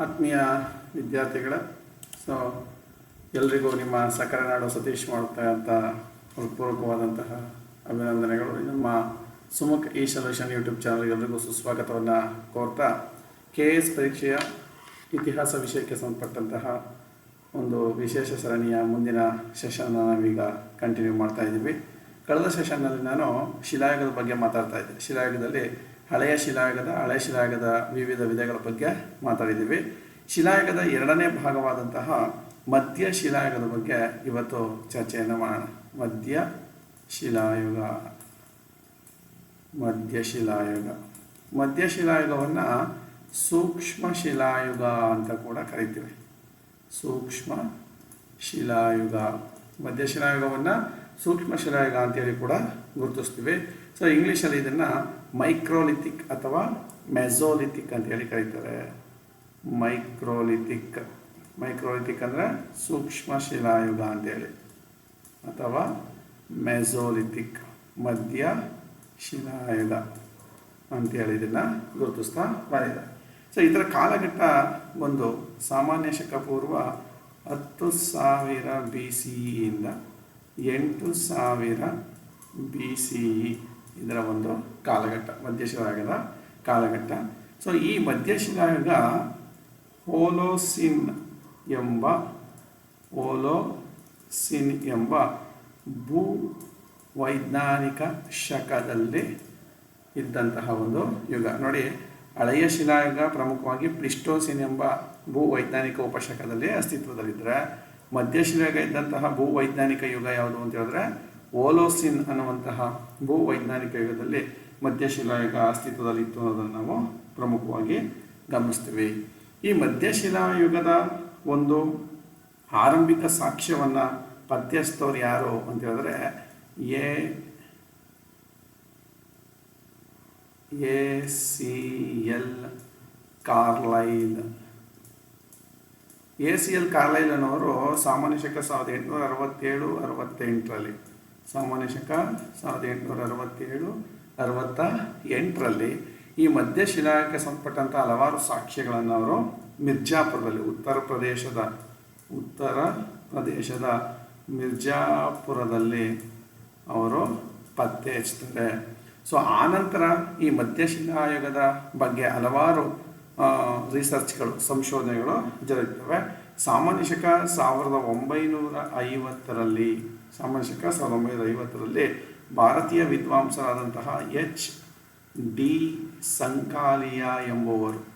ಆತ್ಮೀಯ ವಿದ್ಯಾರ್ಥಿಗಳ, ಸೊ ಎಲ್ರಿಗೂ ನಿಮ್ಮ ಸಕ್ಕರೆ ನಾಡು ಸತೀಶ್ ಮಾಡುತ್ತಾ ಅಂತ ಹೃತ್ಪೂರ್ವಕವಾದಂತಹ ಅಭಿನಂದನೆಗಳು. ನಮ್ಮ ಸುಮುಖ ಈ ಸೊಲ್ಯೂಷನ್ ಯೂಟ್ಯೂಬ್ ಚಾನಲ್ಗೆ ಎಲ್ರಿಗೂ ಸುಸ್ವಾಗತವನ್ನು ಕೋರ್ತಾ ಕೆ ಎಸ್ ಪರೀಕ್ಷೆಯ ಇತಿಹಾಸ ವಿಷಯಕ್ಕೆ ಸಂಬಂಧಪಟ್ಟಂತಹ ಒಂದು ವಿಶೇಷ ಸರಣಿಯ ಮುಂದಿನ ಸೆಷನ್ನ ನಾವೀಗ ಕಂಟಿನ್ಯೂ ಮಾಡ್ತಾ ಇದ್ದೀವಿ. ಕಳೆದ ಸೆಷನ್ನಲ್ಲಿ ನಾನು ಶಿಲಾಯುಗದ ಬಗ್ಗೆ ಮಾತಾಡ್ತಾ ಇದ್ದೆ. ಶಿಲಾಯುಗದಲ್ಲಿ ಹಳೆಯ ಶಿಲಾಯುಗದ ಹಳೆಯ ಶಿಲಾಯುಗದ ವಿವಿಧ ವಿಧಗಳ ಬಗ್ಗೆ ಮಾತಾಡಿದ್ದೀವಿ. ಶಿಲಾಯುಗದ ಎರಡನೇ ಭಾಗವಾದಂತಹ ಮಧ್ಯ ಶಿಲಾಯುಗದ ಬಗ್ಗೆ ಇವತ್ತು ಚರ್ಚೆಯನ್ನು ಮಾಡೋಣ. ಮಧ್ಯ ಶಿಲಾಯುಗ. ಮಧ್ಯ ಶಿಲಾಯುಗ. ಮಧ್ಯ ಶಿಲಾಯುಗವನ್ನು ಸೂಕ್ಷ್ಮ ಶಿಲಾಯುಗ ಅಂತ ಕೂಡ ಕರಿತೀವಿ. ಸೂಕ್ಷ್ಮ ಶಿಲಾಯುಗ. ಮಧ್ಯ ಶಿಲಾಯುಗವನ್ನು ಸೂಕ್ಷ್ಮ ಶಿಲಾಯುಗ ಅಂತೇಳಿ ಕೂಡ ಗುರುತಿಸ್ತೀವಿ. ಸೊ ಇಂಗ್ಲೀಷಲ್ಲಿ ಇದನ್ನು ಮೈಕ್ರೋಲಿಥಿಕ್ ಅಥವಾ ಮೆಝೋಲಿಥಿಕ್ ಅಂತೇಳಿ ಕರೀತಾರೆ. ಮೈಕ್ರೋಲಿಥಿಕ್ ಮೈಕ್ರೋಲಿಥಿಕ್ ಅಂದರೆ ಸೂಕ್ಷ್ಮ ಶಿಲಾಯುಗ ಅಂತೇಳಿ. ಅಥವಾ ಮೆಝೋಲಿಥಿಕ್ ಮಧ್ಯ ಶಿಲಾಯುಗ ಅಂತೇಳಿ ಇದನ್ನು ಗುರುತಿಸ್ತಾ ಬಂದಿದೆ. ಸೊ ಇದರ ಕಾಲಘಟ್ಟ ಒಂದು ಸಾಮಾನ್ಯ ಶಕ ಪೂರ್ವ ಹತ್ತು ಸಾವಿರ ಬಿ ಸಿ ಇಯಿಂದ ಎಂಟು ಸಾವಿರ ಬಿ ಸಿ ಇ ಇದರ ಒಂದು ಕಾಲಘಟ್ಟ ಮಧ್ಯಶಿಲಾಯುಗದ ಕಾಲಘಟ್ಟ. ಸೊ ಈ ಮಧ್ಯಶಿಲಾಯುಗ ಹೋಲೋಸಿನ್ ಎಂಬ ಹೋಲೋಸಿನ್ ಎಂಬ ಭೂ ವೈಜ್ಞಾನಿಕ ಶಕದಲ್ಲಿ ಇದ್ದಂತಹ ಒಂದು ಯುಗ. ನೋಡಿ, ಹಳೆಯ ಶಿಲಾಯುಗ ಪ್ರಮುಖವಾಗಿ ಪ್ಲಿಸ್ಟೋಸಿನ್ ಎಂಬ ಭೂ ವೈಜ್ಞಾನಿಕ ಉಪಶಕದಲ್ಲಿ ಅಸ್ತಿತ್ವದಲ್ಲಿದ್ದರೆ ಮಧ್ಯಶಿಲಾಯುಗ ಇದ್ದಂತಹ ಭೂ ವೈಜ್ಞಾನಿಕ ಯುಗ ಯಾವುದು ಅಂತ ಹೇಳಿದ್ರೆ ಓಲೋಸಿನ್ ಅನ್ನುವಂತಹ ಭೂ ವೈಜ್ಞಾನಿಕ ಯುಗದಲ್ಲಿ ಮಧ್ಯಶಿಲಾಯುಗ ಅಸ್ತಿತ್ವದಲ್ಲಿತ್ತು ಅನ್ನೋದನ್ನು ನಾವು ಪ್ರಮುಖವಾಗಿ ಗಮನಿಸ್ತೀವಿ. ಈ ಮಧ್ಯಶಿಲಾಯುಗದ ಒಂದು ಆರಂಭಿಕ ಸಾಕ್ಷ್ಯವನ್ನು ಪತ್ತೆಸ್ತವ್ರು ಯಾರು ಅಂತ ಹೇಳಿದ್ರೆ A A, C, L, Carlyle A C L Carlyle ಅನ್ನೋರು ಸಾಮಾನ್ಯ ಶಕ ಸಾವಿರದ ಎಂಟುನೂರ ಅರವತ್ತೇಳು, ಅರವತ್ತೆಂಟರಲ್ಲಿ. ಸಾಮಾನ್ಯ ಶಕ ಸಾವಿರದ ಎಂಟುನೂರ ಅರವತ್ತೇಳು, ಅರವತ್ತ ಎಂಟರಲ್ಲಿ. ಈ ಮಧ್ಯ ಶಿಲಾಯುಗಕ್ಕೆ ಸಂಬಂಧಪಟ್ಟಂಥ ಹಲವಾರು ಸಾಕ್ಷ್ಯಗಳನ್ನು ಅವರು ಮಿರ್ಜಾಪುರದಲ್ಲಿ, ಉತ್ತರ ಪ್ರದೇಶದ ಉತ್ತರ ಪ್ರದೇಶದ ಮಿರ್ಜಾಪುರದಲ್ಲಿ ಅವರು ಪತ್ತೆ ಹಚ್ತಾರೆ. ಸೊ ಆನಂತರ ಈ ಮಧ್ಯಶಿಲಾಯುಗದ ಬಗ್ಗೆ ಹಲವಾರು ರಿಸರ್ಚ್ಗಳು ಸಂಶೋಧನೆಗಳು ಜರುಗುತ್ತವೆ ಸಾಮಾನ್ಯ ಶಕ ಸಾವಿರದ ಒಂಬೈನೂರ ಐವತ್ತರಲ್ಲಿ, ಸಾಮಾನ್ಯ ಶಕ ಸಾವಿರದ ಒಂಬೈನೂರ ಐವತ್ತರಲ್ಲಿ ಭಾರತೀಯ ವಿದ್ವಾಂಸರಾದಂತಹ ಎಚ್. ಡಿ. ಸಂಕಾಲಿಯ ಎಂಬುವರು,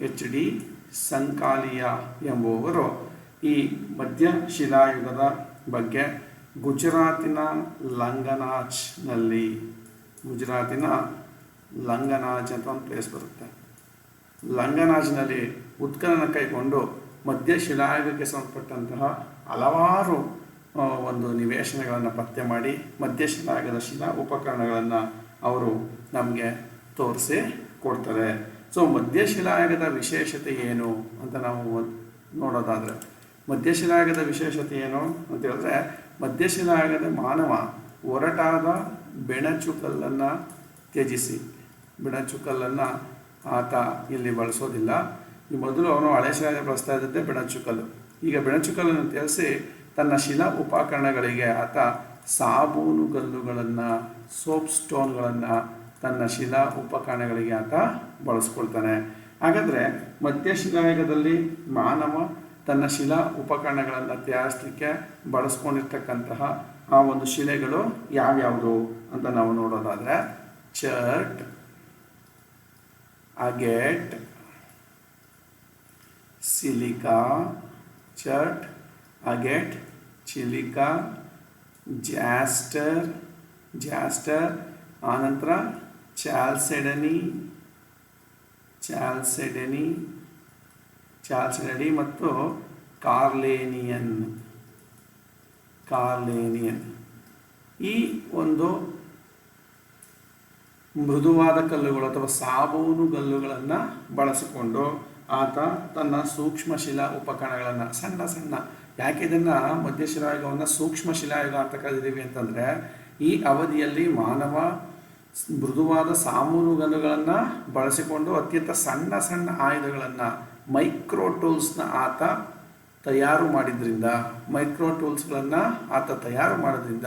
ಎಚ್. ಡಿ. ಸಂಕಾಲಿಯ ಎಂಬುವವರು ಈ ಮಧ್ಯ ಶಿಲಾಯುಗದ ಬಗ್ಗೆ ಗುಜರಾತಿನ ಲಂಗನಾಚ್ನಲ್ಲಿ, ಗುಜರಾತಿನ ಲಂಗನಾಚ್ ಅಂತ ಒಂದು ಪ್ಲೇಸ್ ಬರುತ್ತೆ. ಲಂಗನಾಜ್ನಲ್ಲಿ ಉತ್ಖನನ ಕೈಗೊಂಡು ಮಧ್ಯ ಶಿಲಾಯುಗಕ್ಕೆ ಸಂಬಂಧಪಟ್ಟಂತಹ ಹಲವಾರು ಒಂದು ನಿವೇಶನಗಳನ್ನು ಪತ್ತೆ ಮಾಡಿ ಮಧ್ಯ ಶಿಲಾಯುಗದ ಶಿಲಾ ಉಪಕರಣಗಳನ್ನು ಅವರು ನಮಗೆ ತೋರಿಸಿ ಕೊಡ್ತಾರೆ. ಸೊ ಮಧ್ಯ ಶಿಲಾಯುಗದ ವಿಶೇಷತೆ ಏನು ಅಂತ ನಾವು ನೋಡೋದಾದರೆ ಮಧ್ಯಶಿಲಾಯುಗದ ವಿಶೇಷತೆ ಏನು ಅಂತ ಹೇಳಿದ್ರೆ ಮಧ್ಯಶಿಲಾಯುಗದ ಮಾನವ ಒರಟಾದ ಬೆಣಚುಕಲ್ಲನ್ನು ತ್ಯಜಿಸಿ, ಬೆಣಚುಕಲ್ಲನ್ನು ಆತ ಇಲ್ಲಿ ಬಳಸೋದಿಲ್ಲ. ಈ ಮೊದಲು ಅವನು ಹಳೆ ಶಿಲೆಗೆ ಬಳಸ್ತಾ ಇದ್ದದ್ದೇ ಬೆಣಚುಕಲ್ಲು. ಈಗ ಬೆಣಚುಕಲ್ಲನ್ನು ತ್ಯಜಿಸಿ ತನ್ನ ಶಿಲಾ ಉಪಕರಣಗಳಿಗೆ ಆತ ಸಾಬೂನುಗಲ್ಲುಗಳನ್ನು ಸೋಪ್ ಸ್ಟೋನ್ಗಳನ್ನು ತನ್ನ ಶಿಲಾ ಉಪಕರಣಗಳಿಗೆ ಆತ ಬಳಸ್ಕೊಳ್ತಾನೆ. ಹಾಗಾದರೆ ಮಧ್ಯಶಿಲಾಯುಗದಲ್ಲಿ ಮಾನವ ತನ್ನ ಶಿಲಾ ಉಪಕರಣಗಳನ್ನು ತಯಾರಿಸಲಿಕ್ಕೆ ಬಳಸ್ಕೊಂಡಿರ್ತಕ್ಕಂತಹ ಆ ಒಂದು ಶಿಲೆಗಳು ಯಾವ್ಯಾವುದು ಅಂತ ನಾವು ನೋಡೋದಾದರೆ chert. Agate, silica I agate, silica, jasper jasper, ಆನಂತರ ಚಾಲ್ಸೆಡನಿ ಚಾಲ್ಸೆಡನಿ ಚಾಲ್ಸೆಡನಿ ಮತ್ತು ಕಾರ್ಲೇನಿಯನ್ ಕಾರ್ಲೇನಿಯನ್. ಈ ಒಂದು ಮೃದುವಾದ ಕಲ್ಲುಗಳು ಅಥವಾ ಸಾಬೂನು ಕಲ್ಲುಗಳನ್ನು ಬಳಸಿಕೊಂಡು ಆತ ತನ್ನ ಸೂಕ್ಷ್ಮ ಶಿಲಾ ಉಪಕರಣಗಳನ್ನು, ಸಣ್ಣ ಸಣ್ಣ, ಯಾಕೆ ಇದನ್ನು ಮಧ್ಯಶಿಲಾಯುಗವನ್ನು ಸೂಕ್ಷ್ಮ ಶಿಲಾಯುಗ ಅಂತ ಕರೆದಿದ್ದೀವಿ ಅಂತಂದರೆ, ಈ ಅವಧಿಯಲ್ಲಿ ಮಾನವ ಮೃದುವಾದ ಸಾಮೂನುಗಲ್ಲುಗಳನ್ನು ಬಳಸಿಕೊಂಡು ಅತ್ಯಂತ ಸಣ್ಣ ಸಣ್ಣ ಆಯುಧಗಳನ್ನು, ಮೈಕ್ರೋ ಟೂಲ್ಸ್ನ ಆತ ತಯಾರು ಮಾಡಿದ್ರಿಂದ, ಮೈಕ್ರೋ ಟೂಲ್ಸ್ಗಳನ್ನು ಆತ ತಯಾರು ಮಾಡೋದ್ರಿಂದ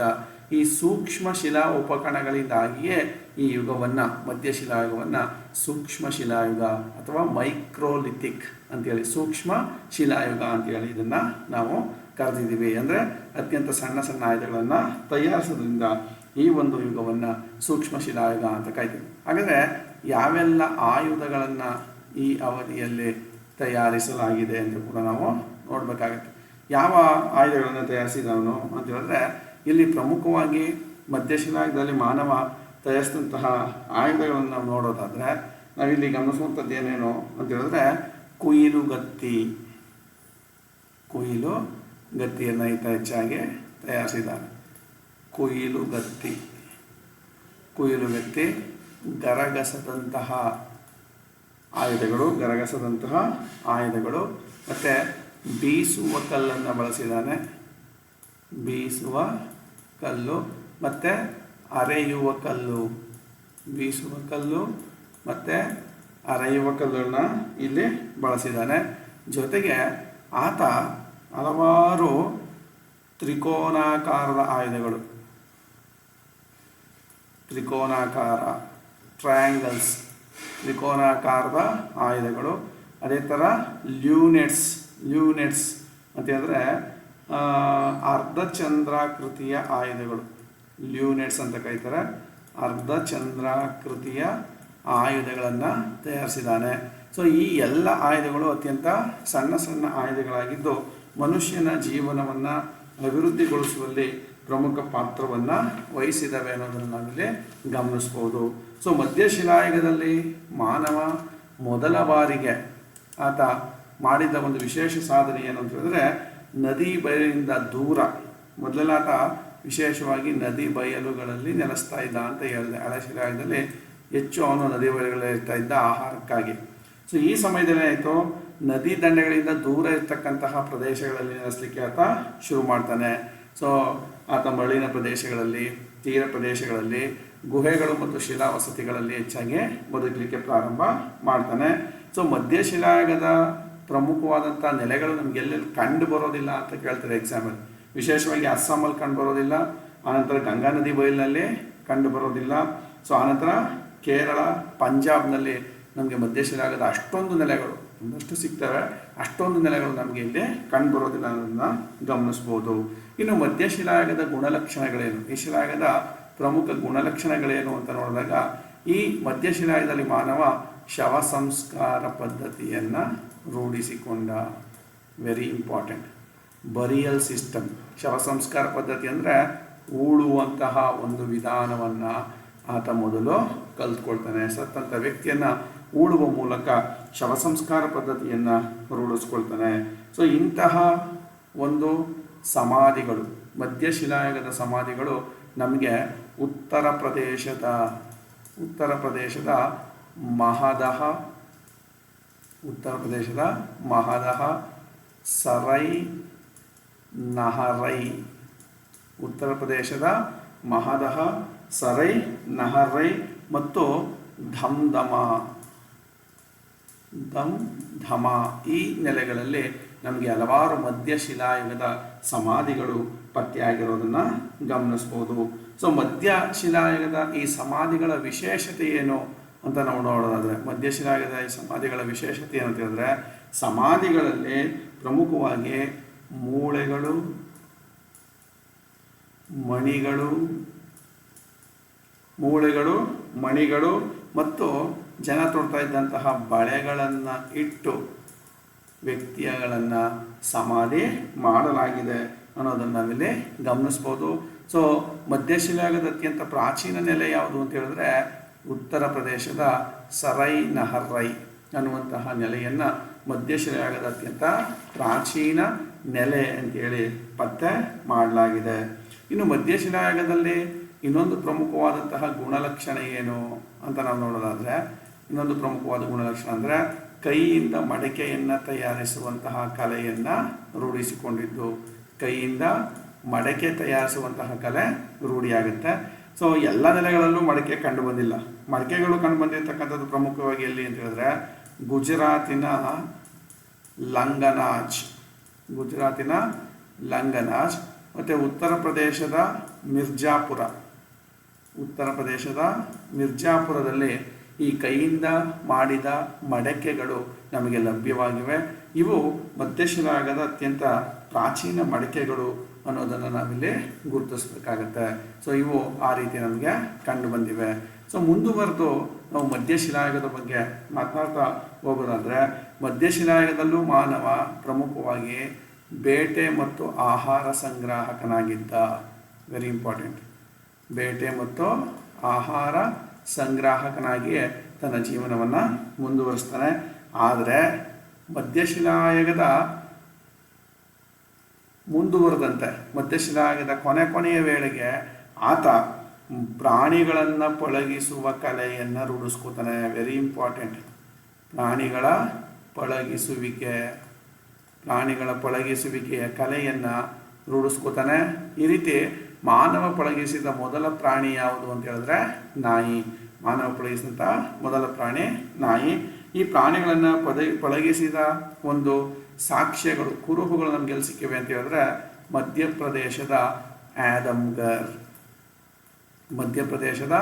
ಈ ಸೂಕ್ಷ್ಮ ಶಿಲಾ ಉಪಕರಣಗಳಿಂದಾಗಿಯೇ ಈ ಯುಗವನ್ನು ಮಧ್ಯಶಿಲಾಯುಗವನ್ನು ಸೂಕ್ಷ್ಮ ಶಿಲಾಯುಗ ಅಥವಾ ಮೈಕ್ರೋಲಿಥಿಕ್ ಅಂತೇಳಿ ಸೂಕ್ಷ್ಮ ಶಿಲಾಯುಗ ಅಂತೇಳಿ ಇದನ್ನು ನಾವು ಕರೆದಿದ್ದೀವಿ. ಅಂದರೆ ಅತ್ಯಂತ ಸಣ್ಣ ಸಣ್ಣ ಆಯುಧಗಳನ್ನು ತಯಾರಿಸೋದ್ರಿಂದ ಈ ಒಂದು ಯುಗವನ್ನು ಸೂಕ್ಷ್ಮ ಶಿಲಾಯುಗ ಅಂತ ಕರಿತೀವಿ. ಹಾಗಾದರೆ ಯಾವೆಲ್ಲ ಆಯುಧಗಳನ್ನು ಈ ಅವಧಿಯಲ್ಲಿ ತಯಾರಿಸಲಾಗಿದೆ ಅಂತ ಕೂಡ ನಾವು ನೋಡಬೇಕಾಗತ್ತೆ. ಯಾವ ಆಯುಧಗಳನ್ನು ತಯಾರಿಸಿದವನು ಅಂತ ಹೇಳಿದ್ರೆ, ಇಲ್ಲಿ ಪ್ರಮುಖವಾಗಿ ಮಧ್ಯಶಿಲಾಯುಗದಲ್ಲಿ ಮಾನವ ತಯಾರಿಸಿದಂತಹ ಆಯುಧಗಳನ್ನು ನಾವು ನೋಡೋದಾದರೆ ನಾವಿಲ್ಲಿ ಗಮನಿಸುವಂಥದ್ದು ಏನೇನು ಅಂತ ಹೇಳಿದ್ರೆ ಕುಯಿಲುಗತ್ತಿ ಕುಯಿಲು ಗತ್ತಿಯನ್ನು ಈತ ಹೆಚ್ಚಾಗಿ ತಯಾರಿಸಿದ್ದಾರೆ. ಕುಯಿಲು ಗತ್ತಿ. ಕುಯಿಲು ಗತ್ತಿ ಗರಗಸದಂತಹ ಆಯುಧಗಳು ಗರಗಸದಂತಹ ಆಯುಧಗಳು. ಮತ್ತು ಬೀಸುವ ಕಲ್ಲನ್ನು ಬಳಸಿದ್ದಾನೆ. ಬೀಸುವ ಕಲ್ಲು. ಮತ್ತು ಅರೆಯುವ ಕಲ್ಲು, ಬೀಸುವ ಕಲ್ಲು ಮತ್ತು ಅರೆಯುವ ಕಲ್ಲನ್ನು ಇಲ್ಲಿ ಬಳಸಿದ್ದಾನೆ ಜೊತೆಗೆ ಆತ ಹಲವಾರು ತ್ರಿಕೋನಾಕಾರದ ಆಯುಧಗಳು. ತ್ರಿಕೋನಾಕಾರ, ಟ್ರಯಾಂಗಲ್ಸ್, ತ್ರಿಕೋನಾಕಾರದ ಆಯುಧಗಳು. ಅದೇ ಥರ ಲ್ಯೂನೆಟ್ಸ್ ಲ್ಯೂನೆಟ್ಸ್ ಹೇಳಿದ್ರೆ ಅರ್ಧಚಂದ್ರಾಕೃತಿಯ ಆಯುಧಗಳು. ಲ್ಯೂನೆಟ್ಸ್ ಅಂತ ಕರೀತಾರೆ. ಅರ್ಧಚಂದ್ರಾಕೃತಿಯ ಆಯುಧಗಳನ್ನು ತಯಾರಿಸಿದ್ದಾನೆ. ಸೊ ಈ ಎಲ್ಲ ಆಯುಧಗಳು ಅತ್ಯಂತ ಸಣ್ಣ ಸಣ್ಣ ಆಯುಧಗಳಾಗಿದ್ದು, ಮನುಷ್ಯನ ಜೀವನವನ್ನು ಅಭಿವೃದ್ಧಿಗೊಳಿಸುವಲ್ಲಿ ಪ್ರಮುಖ ಪಾತ್ರವನ್ನು ವಹಿಸಿದ್ದಾವೆ ಅನ್ನೋದನ್ನು ನಾವಿಲ್ಲಿ ಗಮನಿಸ್ಬೋದು. ಸೊ ಮಧ್ಯಶಿಲಾಯುಗದಲ್ಲಿ ಮಾನವ ಮೊದಲ ಬಾರಿಗೆ ಆತ ಮಾಡಿದ ಒಂದು ವಿಶೇಷ ಸಾಧನೆ ಏನು ಅಂತ ಹೇಳಿದ್ರೆ, ನದಿ ಬಯಲಿನಿಂದ ದೂರ ಮೊದಲೆಲ್ಲ ಆತ ವಿಶೇಷವಾಗಿ ನದಿ ಬಯಲುಗಳಲ್ಲಿ ನೆಲೆಸ್ತಾ ಇದ್ದ ಅಂತ ಹೇಳಿದೆ. ಹಳೆಶಿಲಾಯುಗದಲ್ಲಿ ಹೆಚ್ಚು ಅವನು ನದಿ ಬಯಲುಗಳಲ್ಲಿ ಇರ್ತಾ ಇದ್ದ ಆಹಾರಕ್ಕಾಗಿ. ಸೊ ಈ ಸಮಯದಲ್ಲಿ ಏನಾಯಿತು? ನದಿ ದಂಡೆಗಳಿಂದ ದೂರ ಇರ್ತಕ್ಕಂತಹ ಪ್ರದೇಶಗಳಲ್ಲಿ ನೆಲೆಸಲಿಕ್ಕೆ ಆತ ಶುರು ಮಾಡ್ತಾನೆ. ಸೊ ಆತ ಮರಳಿನ ಪ್ರದೇಶಗಳಲ್ಲಿ, ತೀರ ಪ್ರದೇಶಗಳಲ್ಲಿ, ಗುಹೆಗಳು ಮತ್ತು ಶಿಲಾ ವಸತಿಗಳಲ್ಲಿ ಹೆಚ್ಚಾಗಿ ಬದುಕಲಿಕ್ಕೆ ಪ್ರಾರಂಭ ಮಾಡ್ತಾನೆ. ಸೊ ಮಧ್ಯಶಿಲಾಯುಗದ ಪ್ರಮುಖವಾದಂಥ ನೆಲೆಗಳು ನಮಗೆಲ್ಲೆಲ್ಲಿ ಕಂಡು ಬರೋದಿಲ್ಲ ಅಂತ ಕೇಳ್ತಾರೆ ಎಕ್ಸಾಮಲ್ಲಿ ವಿಶೇಷವಾಗಿ ಅಸ್ಸಾಮಲ್ಲಿ ಕಂಡು ಬರೋದಿಲ್ಲ ಆನಂತರ ಗಂಗಾ ನದಿ ಬಯಲಿನಲ್ಲಿ ಕಂಡುಬರೋದಿಲ್ಲ ಸೊ ಆನಂತರ ಕೇರಳ, ಪಂಜಾಬ್ನಲ್ಲಿ ನಮಗೆ ಮಧ್ಯಶಿಲಾಗದ ಅಷ್ಟೊಂದು ನೆಲೆಗಳು, ಒಂದಷ್ಟು ಸಿಗ್ತವೆ. ಅಷ್ಟೊಂದು ನೆಲೆಗಳು ನಮಗೆ ಇಲ್ಲಿ ಕಂಡುಬರೋದಿಲ್ಲ ಅನ್ನೋದನ್ನ ಗಮನಿಸ್ಬೋದು. ಇನ್ನು ಮಧ್ಯಶಿಲಾಗದ ಗುಣಲಕ್ಷಣಗಳೇನು? ಈ ಶಿಲಾಗದ ಪ್ರಮುಖ ಗುಣಲಕ್ಷಣಗಳೇನು ಅಂತ ನೋಡಿದಾಗ, ಈ ಮಧ್ಯಶಿಲಾಯದಲ್ಲಿ ಮಾನವ ಶವ ಸಂಸ್ಕಾರ ಪದ್ಧತಿಯನ್ನು ರೂಢಿಸಿಕೊಂಡ. ವೆರಿ ಇಂಪಾರ್ಟೆಂಟ್ ಬರಿಯಲ್ ಸಿಸ್ಟಮ್ ಶವ ಸಂಸ್ಕಾರ ಪದ್ಧತಿ ಅಂದರೆ ಉಳುವಂತಹ ಒಂದು ವಿಧಾನವನ್ನು ಆತ ಮೊದಲು ಕಲ್ತ್ಕೊಳ್ತಾನೆ. ಸತ್ತಂಥ ವ್ಯಕ್ತಿಯನ್ನು ಉಳುವ ಮೂಲಕ ಶವ ಸಂಸ್ಕಾರ ಪದ್ಧತಿಯನ್ನು ರೂಢಿಸ್ಕೊಳ್ತಾನೆ. ಸೊ ಇಂತಹ ಒಂದು ಸಮಾಧಿಗಳು ಮಧ್ಯಶಿಲಾಯುಗದ ಸಮಾಧಿಗಳು ನಮಗೆ ಉತ್ತರ ಪ್ರದೇಶದ ಉತ್ತರ ಪ್ರದೇಶದ ಮಹದಹ, ಉತ್ತರ ಪ್ರದೇಶದ ಮಹದಹ, ಸರೈ ನಹರೈ. ಉತ್ತರ ಪ್ರದೇಶದ ಮಹದಹ, ಸರೈ, ನಹರೈ ಮತ್ತು ಧಮ್ದಮ ದಮ್ ಧಮ ಈ ನೆಲೆಗಳಲ್ಲಿ ನಮಗೆ ಹಲವಾರು ಮಧ್ಯಶಿಲಾಯುಗದ ಸಮಾಧಿಗಳು ಪತ್ತೆಯಾಗಿರೋದನ್ನು ಗಮನಿಸ್ಬೋದು. ಸೊ ಮಧ್ಯಶಿಲಾಯುಗದ ಈ ಸಮಾಧಿಗಳ ವಿಶೇಷತೆ ಏನು ಅಂತ ನಾವು ನೋಡೋದಾದರೆ ಮಧ್ಯಶಿಲಾಯುಗದ ಈ ಸಮಾಧಿಗಳ ವಿಶೇಷತೆ ಏನು ಅಂತ ಹೇಳಿದ್ರೆ, ಸಮಾಧಿಗಳಲ್ಲಿ ಪ್ರಮುಖವಾಗಿ ಮೂಳೆಗಳು, ಮಣಿಗಳು ಮೂಳೆಗಳು, ಮಣಿಗಳು ಮತ್ತು ಜನ ತೊಡ್ತಾ ಇದ್ದಂತಹ ಬಳೆಗಳನ್ನು ಇಟ್ಟು ವ್ಯಕ್ತಿಗಳನ್ನು ಸಮಾಧಿ ಮಾಡಲಾಗಿದೆ ಅನ್ನೋದನ್ನು ನಾವಿಲ್ಲಿ ಗಮನಿಸ್ಬೋದು. ಸೊ ಮಧ್ಯಶಿಲಾಗದ ಅತ್ಯಂತ ಪ್ರಾಚೀನ ನೆಲೆ ಯಾವುದು ಅಂತ ಹೇಳಿದ್ರೆ ಉತ್ತರ ಪ್ರದೇಶದ ಸರೈ ನಹರ್ರೈ ಅನ್ನುವಂತಹ ನೆಲೆಯನ್ನು ಮಧ್ಯಶಿಲಾಯುಗದ ಅತ್ಯಂತ ಪ್ರಾಚೀನ ನೆಲೆ ಅಂತೇಳಿ ಪತ್ತೆ ಮಾಡಲಾಗಿದೆ. ಇನ್ನು ಮಧ್ಯಶಿಲಾಯಗದಲ್ಲಿ ಇನ್ನೊಂದು ಪ್ರಮುಖವಾದಂತಹ ಗುಣಲಕ್ಷಣ ಏನು ಅಂತ ನಾವು ನೋಡೋದಾದರೆ, ಇನ್ನೊಂದು ಪ್ರಮುಖವಾದ ಗುಣಲಕ್ಷಣ ಅಂದರೆ ಕೈಯಿಂದ ಮಡಕೆಯನ್ನು ತಯಾರಿಸುವಂತಹ ಕಲೆಯನ್ನು ರೂಢಿಸಿಕೊಂಡಿದ್ದು. ಕೈಯಿಂದ ಮಡಕೆ ತಯಾರಿಸುವಂತಹ ಕಲೆ ರೂಢಿಯಾಗುತ್ತೆ. ಸೊ ಎಲ್ಲ ನೆಲೆಗಳಲ್ಲೂ ಮಡಕೆ ಕಂಡು ಬಂದಿಲ್ಲ. ಮಡಕೆಗಳು ಕಂಡು ಬಂದಿರತಕ್ಕಂಥದ್ದು ಪ್ರಮುಖವಾಗಿ ಎಲ್ಲಿ ಅಂತ ಹೇಳಿದ್ರೆ, ಗುಜರಾತಿನ ಲಂಗನಾಜ್. ಗುಜರಾತಿನ ಲಂಗನಾಜ್. ಮತ್ತು ಉತ್ತರ ಪ್ರದೇಶದ ಮಿರ್ಜಾಪುರ. ಉತ್ತರ ಪ್ರದೇಶದ ಮಿರ್ಜಾಪುರದಲ್ಲಿ ಈ ಕೈಯಿಂದ ಮಾಡಿದ ಮಡಕೆಗಳು ನಮಗೆ ಲಭ್ಯವಾಗಿವೆ. ಇವು ಮಧ್ಯಶಿಲಾಗದ ಅತ್ಯಂತ ಪ್ರಾಚೀನ ಮಡಕೆಗಳು ಅನ್ನೋದನ್ನು ನಾವಿಲ್ಲಿ ಗುರುತಿಸ್ಬೇಕಾಗತ್ತೆ. ಸೊ ಇವು ಆ ರೀತಿ ನಮಗೆ ಕಂಡು ಬಂದಿವೆ. ಸೊ ಮುಂದುವರೆದು ನಾವು ಮಧ್ಯಶಿಲಾಯುಗದ ಬಗ್ಗೆ ಮಾತನಾಡ್ತಾ ಹೋಗೋದಾದ್ರೆ ಮಧ್ಯಶಿಲಾಯುಗದಲ್ಲೂ ಮಾನವ ಪ್ರಮುಖವಾಗಿ ಬೇಟೆ ಮತ್ತು ಆಹಾರ ಸಂಗ್ರಾಹಕನಾಗಿದ್ದ. ವೆರಿ ಇಂಪಾರ್ಟೆಂಟ್ ಬೇಟೆ ಮತ್ತು ಆಹಾರ ಸಂಗ್ರಾಹಕನಾಗಿ ತನ್ನ ಜೀವನವನ್ನು ಮುಂದುವರಿಸ್ತಾನೆ. ಆದರೆ ಮಧ್ಯಶಿಲಾಯುಗದ ಮುಂದುವರೆದಂತೆ, ಮಧ್ಯಶಿಲಾಯುಗದ ಕೊನೆ ಕೊನೆಯ ವೇಳೆಗೆ ಆತ ಪ್ರಾಣಿಗಳನ್ನು ಪಳಗಿಸುವ ಕಲೆಯನ್ನು ರೂಢಿಸ್ಕೋತಾನೆ. ವೆರಿ ಇಂಪಾರ್ಟೆಂಟ್ ಪ್ರಾಣಿಗಳ ಪಳಗಿಸುವಿಕೆ. ಪ್ರಾಣಿಗಳ ಪಳಗಿಸುವಿಕೆಯ ಕಲೆಯನ್ನು ರೂಢಿಸ್ಕೋತಾನೆ. ಈ ರೀತಿ ಮಾನವ ಪಳಗಿಸಿದ ಮೊದಲ ಪ್ರಾಣಿ ಯಾವುದು ಅಂತ ಹೇಳಿದ್ರೆ ನಾಯಿ. ಮಾನವ ಪಳಗಿಸಿದಂಥ ಮೊದಲ ಪ್ರಾಣಿ ನಾಯಿ. ಈ ಪ್ರಾಣಿಗಳನ್ನು ಪದ, ಪಳಗಿಸಿದ ಒಂದು ಸಾಕ್ಷ್ಯಗಳು, ಕುರುಹುಗಳು ನಮ್ಗೆ ಎಲ್ಲಿ ಸಿಕ್ಕಿವೆ ಅಂತ ಹೇಳಿದ್ರೆ ಮಧ್ಯಪ್ರದೇಶದ ಆದಮ್ಗರ್. ಮಧ್ಯಪ್ರದೇಶದ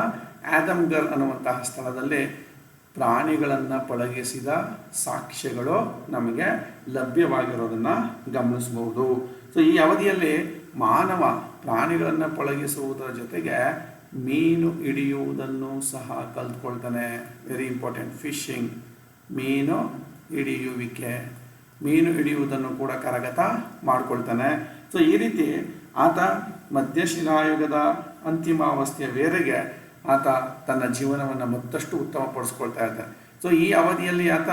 ಆದಮ್ಗರ್ ಅನ್ನುವಂತಹ ಸ್ಥಳದಲ್ಲಿ ಪ್ರಾಣಿಗಳನ್ನು ಪಳಗಿಸಿದ ಸಾಕ್ಷ್ಯಗಳು ನಮಗೆ ಲಭ್ಯವಾಗಿರೋದನ್ನು ಗಮನಿಸಬಹುದು. ಸೊ ಈ ಅವಧಿಯಲ್ಲಿ ಮಾನವ ಪ್ರಾಣಿಗಳನ್ನು ಪಳಗಿಸುವುದರ ಜೊತೆಗೆ ಮೀನು ಹಿಡಿಯುವುದನ್ನು ಸಹ ಕಲ್ತ್ಕೊಳ್ತಾನೆ. ವೆರಿ ಇಂಪಾರ್ಟೆಂಟ್ ಫಿಶಿಂಗ್ ಮೀನು ಹಿಡಿಯುವಿಕೆ. ಮೀನು ಹಿಡಿಯುವುದನ್ನು ಕೂಡ ಕರಗತ ಮಾಡ್ಕೊಳ್ತಾನೆ. ಸೊ ಈ ರೀತಿ ಆತ ಮಧ್ಯಶಿಲಾಯುಗದ ಅಂತಿಮಾವಸ್ಥೆಯ ವೇಳೆಗೆ ಆತ ತನ್ನ ಜೀವನವನ್ನು ಮತ್ತಷ್ಟು ಉತ್ತಮಪಡಿಸ್ಕೊಳ್ತಾ ಇದ್ದಾನೆ ಸೊ ಈ ಅವಧಿಯಲ್ಲಿ ಆತ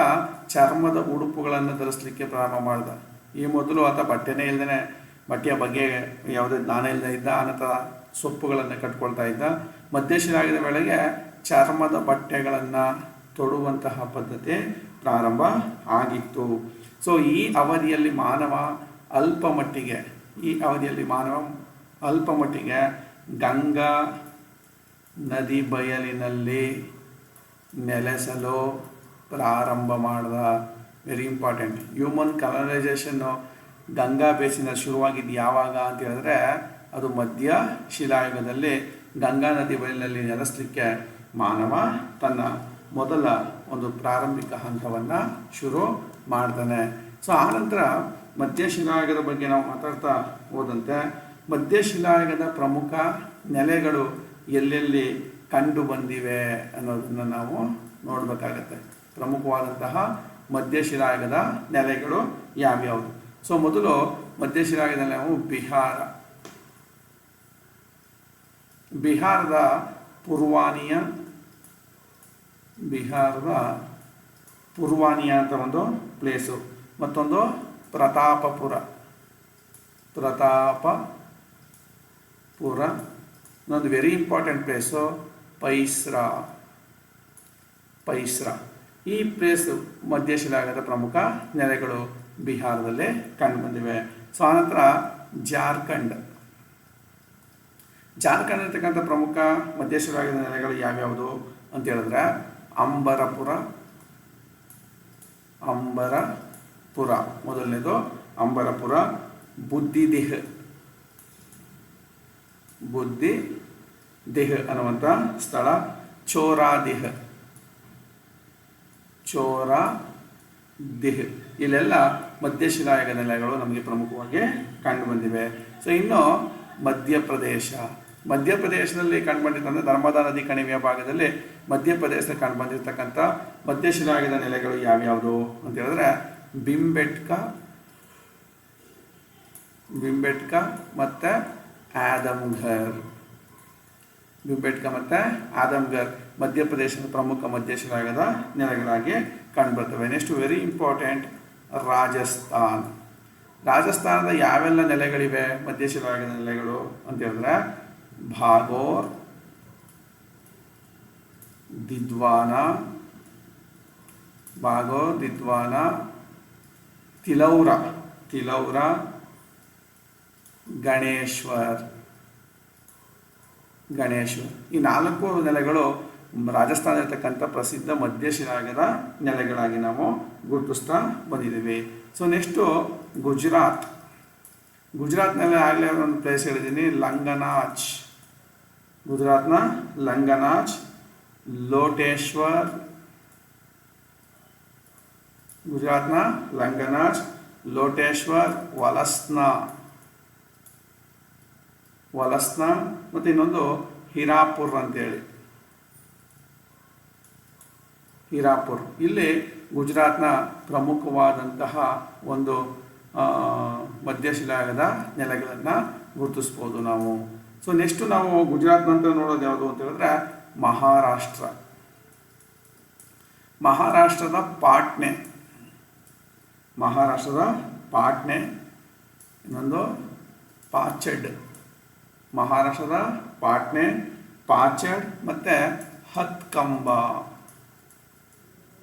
ಚರ್ಮದ ಉಡುಪುಗಳನ್ನು ಧರಿಸಲಿಕ್ಕೆ ಪ್ರಾರಂಭ ಮಾಡಿದ. ಈ ಮೊದಲು ಆತ ಬಟ್ಟೆನೇ ಇಲ್ಲದೇ ಬಟ್ಟೆಯ ಬಗ್ಗೆ ಯಾವುದೇ ಜ್ಞಾನ ಇಲ್ಲದೆ ಇದ್ದ ಆನಂತರ ಸೊಪ್ಪುಗಳನ್ನು ಕಟ್ಕೊಳ್ತಾ ಇದ್ದ. ಮಧ್ಯಶಿರಾಗಿದ ವೇಳೆಗೆ ಚರ್ಮದ ಬಟ್ಟೆಗಳನ್ನು ತೊಡುವಂತಹ ಪದ್ಧತಿ ಪ್ರಾರಂಭ ಆಗಿತ್ತು. ಸೊ ಈ ಅವಧಿಯಲ್ಲಿ ಮಾನವ ಅಲ್ಪ ಮಟ್ಟಿಗೆ ಈ ಅವಧಿಯಲ್ಲಿ ಮಾನವ ಅಲ್ಪ ಮಟ್ಟಿಗೆ ಗಂಗಾ ನದಿ ಬಯಲಿನಲ್ಲಿ ನೆಲೆಸಲು ಪ್ರಾರಂಭ ಮಾಡಿದ. ವೆರಿ ಇಂಪಾರ್ಟೆಂಟ್ ಹ್ಯೂಮನ್ ಕಲನೈಸೇಷನ್ನು ಗಂಗಾ ಬೇಸಿನ ಶುರುವಾಗಿದ್ದು ಯಾವಾಗ ಅಂತ ಹೇಳಿದ್ರೆ, ಅದು ಮಧ್ಯ ಶಿಲಾಯುಗದಲ್ಲಿ ಗಂಗಾ ನದಿ ಬಯಲಿನಲ್ಲಿ ನೆಲೆಸಲಿಕ್ಕೆ ಮಾನವ ತನ್ನ ಮೊದಲ ಒಂದು ಪ್ರಾರಂಭಿಕ ಹಂತವನ್ನು ಶುರು ಮಾಡ್ತಾನೆ. ಸೊ ಆನಂತರ ಮಧ್ಯಶಿಲಾಯುಗದ ಬಗ್ಗೆ ನಾವು ಮಾತಾಡ್ತಾ ಹೋದಂತೆ ಮಧ್ಯಶಿಲಾಯುಗದ ಪ್ರಮುಖ ನೆಲೆಗಳು ಎಲ್ಲೆಲ್ಲಿ ಕಂಡು ಬಂದಿವೆ ಅನ್ನೋದನ್ನು ನಾವು ನೋಡಬೇಕಾಗತ್ತೆ. ಪ್ರಮುಖವಾದಂತಹ ಮಧ್ಯಶಿರಾಗದ ನೆಲೆಗಳು ಯಾವ್ಯಾವುದು? ಸೊ, ಮೊದಲು ಮಧ್ಯಶಿರಾಯದ ನಾವು ಬಿಹಾರ. ಬಿಹಾರದ ಪೂರ್ವಾನಿಯ ಬಿಹಾರದ ಪೂರ್ವಾನಿಯ ಅಂತ ಒಂದು ಪ್ಲೇಸು ಮತ್ತೊಂದು ಪ್ರತಾಪಪುರ. ಪ್ರತಾಪಪುರ. ಇನ್ನೊಂದು very important place Paisra Paisra ಈ ಪ್ಲೇಸ್ ಮಧ್ಯಶಿಲಾಗದ ಪ್ರಮುಖ ನೆಲೆಗಳು ಬಿಹಾರದಲ್ಲೇ ಕಂಡುಬಂದಿವೆ. ಸೊ ಆನಂತರ ಜಾರ್ಖಂಡ್. ಜಾರ್ಖಂಡ್ ಇರ್ತಕ್ಕಂಥ ಪ್ರಮುಖ ಮಧ್ಯಶಿಲಾಗದ ನೆಲೆಗಳು ಯಾವ್ಯಾವುದು ಅಂತ ಹೇಳಿದ್ರೆ, ಅಂಬರಪುರ ಅಂಬರಪುರ. ಮೊದಲನೇದು ಅಂಬರಪುರ, ಬುದ್ಧಿದಿಹ್. ಬುದ್ಧಿ ದಿಹ್ ಅನ್ನುವಂಥ ಸ್ಥಳ ಚೋರಾದಿಹ್. ಚೋರ ದಿಹ್ ಇಲ್ಲೆಲ್ಲ ಮಧ್ಯಶಿಲಾಯುಗ ನೆಲೆಗಳು ನಮಗೆ ಪ್ರಮುಖವಾಗಿ ಕಂಡು ಬಂದಿವೆ ಸೊ ಇನ್ನು ಮಧ್ಯಪ್ರದೇಶ. ಮಧ್ಯಪ್ರದೇಶದಲ್ಲಿ ಕಂಡುಬಂದಿರ್ತಂಥ ನರ್ಮದಾ ನದಿ ಕಣಿವೆಯ ಭಾಗದಲ್ಲಿ ಮಧ್ಯಪ್ರದೇಶದಲ್ಲಿ ಕಂಡುಬಂದಿರ್ತಕ್ಕಂಥ ಮಧ್ಯಶಿಲಾಯುಗದ ನೆಲೆಗಳು ಯಾವ್ಯಾವುದು ಅಂತ ಹೇಳಿದ್ರೆ ಬಿಂಬೆಟ್ಕ ಬಿಂಬೆಟ್ಕ ಮತ್ತು ಆದಮ್ಘರ್. ಬಿಂಬೆಟ್ಕ ಮತ್ತು ಆದಮ್ಗರ್ ಮಧ್ಯಪ್ರದೇಶದ ಪ್ರಮುಖ ಮಧ್ಯಸ್ಥರಾಗದ ನೆಲೆಗಳಾಗಿ ಕಂಡುಬರ್ತವೆ ನೆಕ್ಸ್ಟ್ ವೆರಿ ಇಂಪಾರ್ಟೆಂಟ್ ರಾಜಸ್ಥಾನ್. ರಾಜಸ್ಥಾನದ ಯಾವೆಲ್ಲ ನೆಲೆಗಳಿವೆ? ಮಧ್ಯಸ್ಥರಾಗದ ನೆಲೆಗಳು ಅಂತ ಹೇಳಿದ್ರೆ ಭಾಗೋರ್ ದಿದ್ವಾನ ಭಾಗೋರ್ ದಿದ್ವಾನ, ತಿಲೌರ ತಿಲೌರ, ಗಣೇಶ್ವರ್. ಗಣೇಶ್ವರ್ ಈ ನಾಲ್ಕು ನೆಲೆಗಳು ರಾಜಸ್ಥಾನದಲ್ಲಿರ್ತಕ್ಕಂಥ ಪ್ರಸಿದ್ಧ ಮಧ್ಯಶಿರಾಗದ ನೆಲೆಗಳಾಗಿ ನಾವು ಗುರುತಿಸ್ತಾ ಬಂದಿದ್ದೀವಿ. So next Gujarat. ಗುಜರಾತ್ನಲ್ಲಿ ಆಗಲೇ ಒಂದು ಪ್ಲೇಸ್ ಹೇಳಿದ್ದೀನಿ. ಲಂಗನಾಚ್. ಗುಜರಾತ್ನ ಲಂಗನಾಚ್, ಲೋಟೇಶ್ವರ್. ಗುಜರಾತ್ನ ಲಂಗನಾಚ್, ಲೋಟೇಶ್ವರ್, ವಲಸ್ನಾ. ವಲಸ್ನಾ ಮತ್ತು ಇನ್ನೊಂದು ಹಿರಾಪುರ್ ಅಂತೇಳಿ. ಹಿರಾಪುರ್. ಇಲ್ಲಿ ಗುಜರಾತ್ನ ಪ್ರಮುಖವಾದಂತಹ ಒಂದು ಮಧ್ಯಶಿಲಾಗದ ನೆಲೆಗಳನ್ನು ಗುರುತಿಸ್ಬೋದು ನಾವು. ಸೊ ನೆಕ್ಸ್ಟು ನಾವು ಗುಜರಾತ್ ನಂತರ ನೋಡೋದು ಯಾವುದು ಅಂತ ಹೇಳಿದ್ರೆ ಮಹಾರಾಷ್ಟ್ರ. ಮಹಾರಾಷ್ಟ್ರದ ಪಾಟ್ನೆ. ಮಹಾರಾಷ್ಟ್ರದ ಪಾಟ್ನೆ. ಇನ್ನೊಂದು ಪಾಚಡ್. ಮಹಾರಾಷ್ಟ್ರದ ಪಾಟ್ನೆ, ಪಾಚಡ್ ಮತ್ತು ಹತ್ಕಂಬ.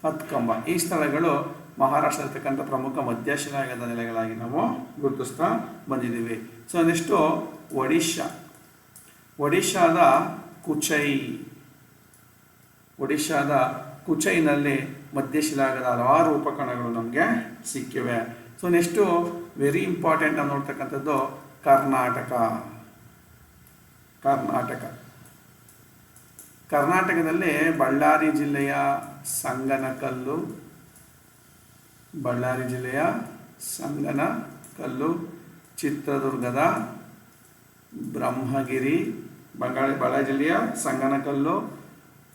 ಹತ್ಕಂಬ. ಈ ಸ್ಥಳಗಳು ಮಹಾರಾಷ್ಟ್ರದಲ್ಲಿರ್ತಕ್ಕಂಥ ಪ್ರಮುಖ ಮಧ್ಯಶಿಲಾಯುಗದ ನೆಲೆಗಳಾಗಿ ನಾವು ಗುರುತಿಸ್ತಾ ಬಂದಿದ್ದೀವಿ. So next Odisha. ಒಡಿಶಾದ ಕುಚೈ. ಒಡಿಶಾದ ಕುಚೈನಲ್ಲಿ ಮಧ್ಯಶಿಲಾಗದ ಹಲವಾರು ಉಪಕರಣಗಳು ನಮಗೆ ಸಿಕ್ಕಿವೆ. ಸೊ ನೆಕ್ಸ್ಟು ವೆರಿ ಇಂಪಾರ್ಟೆಂಟ್ ನಾವು ನೋಡ್ತಕ್ಕಂಥದ್ದು ಕರ್ನಾಟಕ. ಕರ್ನಾಟಕ. ಕರ್ನಾಟಕದಲ್ಲಿ ಬಳ್ಳಾರಿ ಜಿಲ್ಲೆಯ ಸಂಗನಕಲ್ಲು, ಬಳ್ಳಾರಿ ಜಿಲ್ಲೆಯ ಸಂಗನಕಲ್ಲು, ಚಿತ್ರದುರ್ಗದ ಬ್ರಹ್ಮಗಿರಿ, ಬಂಗಾಳಿ ಬಳ್ಳಾರಿ ಜಿಲ್ಲೆಯ ಸಂಗನಕಲ್ಲು,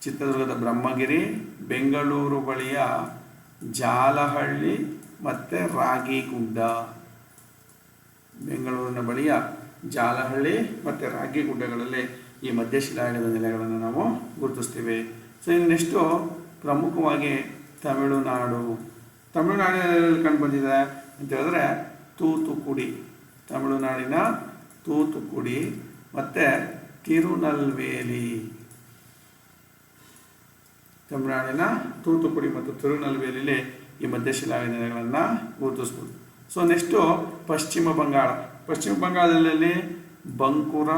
ಚಿತ್ರದುರ್ಗದ ಬ್ರಹ್ಮಗಿರಿ, ಬೆಂಗಳೂರು ಬಳಿಯ ಜಾಲಹಳ್ಳಿ ಮತ್ತು ರಾಗಿಗುಡ್ಡ. ಬೆಂಗಳೂರಿನ ಬಳಿಯ ಜಾಲಹಳ್ಳಿ ಮತ್ತು ರಾಗಿ ಗುಡ್ಡಗಳಲ್ಲಿ ಈ ಮಧ್ಯಶಿಲಾಯುಗದ ನೆಲೆಗಳನ್ನು ನಾವು ಗುರುತಿಸ್ತೀವಿ. ಸೊ ಇನ್ನು ನೆಕ್ಸ್ಟು ಪ್ರಮುಖವಾಗಿ ತಮಿಳುನಾಡು. ತಮಿಳುನಾಡಿನಲ್ಲಿ ಕಂಡುಬಂದಿದೆ ಅಂತ ಹೇಳಿದ್ರೆ ತೂತುಕುಡಿ. ತಮಿಳುನಾಡಿನ ತೂತುಕುಡಿ ಮತ್ತು ತಿರುನಲ್ವೇಲಿ. ತಮಿಳುನಾಡಿನ ತೂತುಕುಡಿ ಮತ್ತು ತಿರುನಲ್ವೇಲಿಯಲ್ಲಿ ಈ ಮಧ್ಯಶಿಲಾಗದ ನೆಲೆಗಳನ್ನು ಗುರುತಿಸ್ಬೋದು. ಸೊ ನೆಕ್ಸ್ಟು ಪಶ್ಚಿಮ ಬಂಗಾಳ. ಪಶ್ಚಿಮ ಬಂಗಾಳದಲ್ಲಿ ಬಂಕುರ